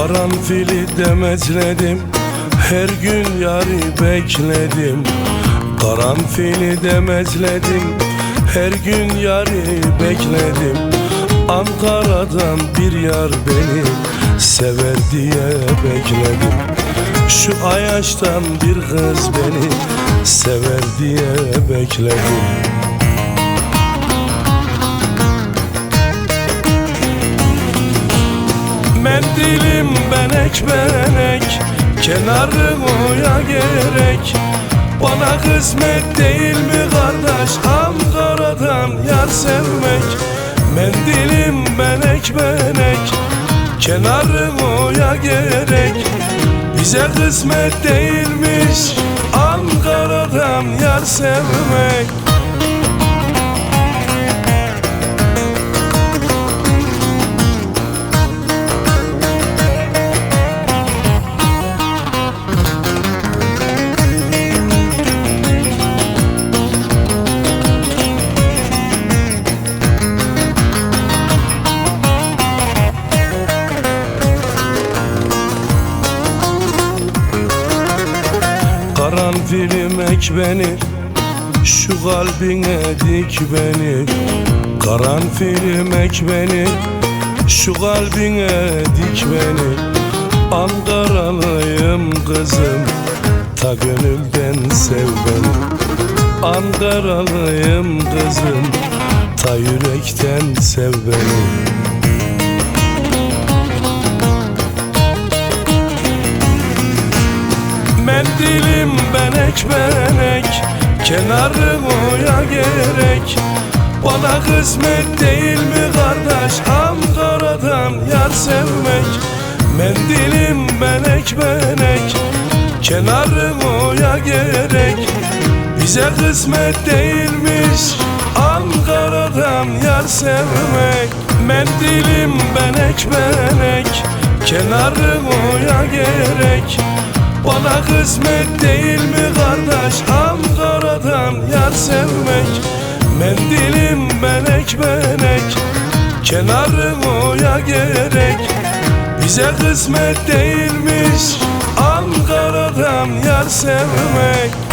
Karanfili demezledim Her gün yarı bekledim. Karanfili demezledim Her gün yarı bekledim. Ankara'dan bir yar beni Sever diye bekledim. Şu ayaştan bir kız beni Sever diye bekledim Mendilim benek benek Kenarı oya gerek. Bana kısmet değil mi kardeş Ankara'dan yar sevmek? Mendilim benek benek Kenarı oya gerek. Bize kısmet değilmiş Ankara'dan yar sevmek Karanfilim ek beni Şu kalbine dik beni. Karanfilim ek beni Şu kalbine dik beni. Ankaralıyım kızım Ta gönülden sev beni. Ankaralıyım kızım Ta yürekten sev beni benek benek Kenarı oya gerek. Bana kısmet değil mi kardeş Ankara'dan yar sevmek? Mendilim benek benek Kenarı oya gerek. Bize kısmet değilmiş Ankara'dan yar sevmek. Mendilim benek benek Kenarı oya gerek bana kısmet değil mi kardeş? Ankara'dan yar sevmek. Mendilim benek benek Kenarı oya gerek. Bize kısmet değilmiş. Ankara'dan yar sevmek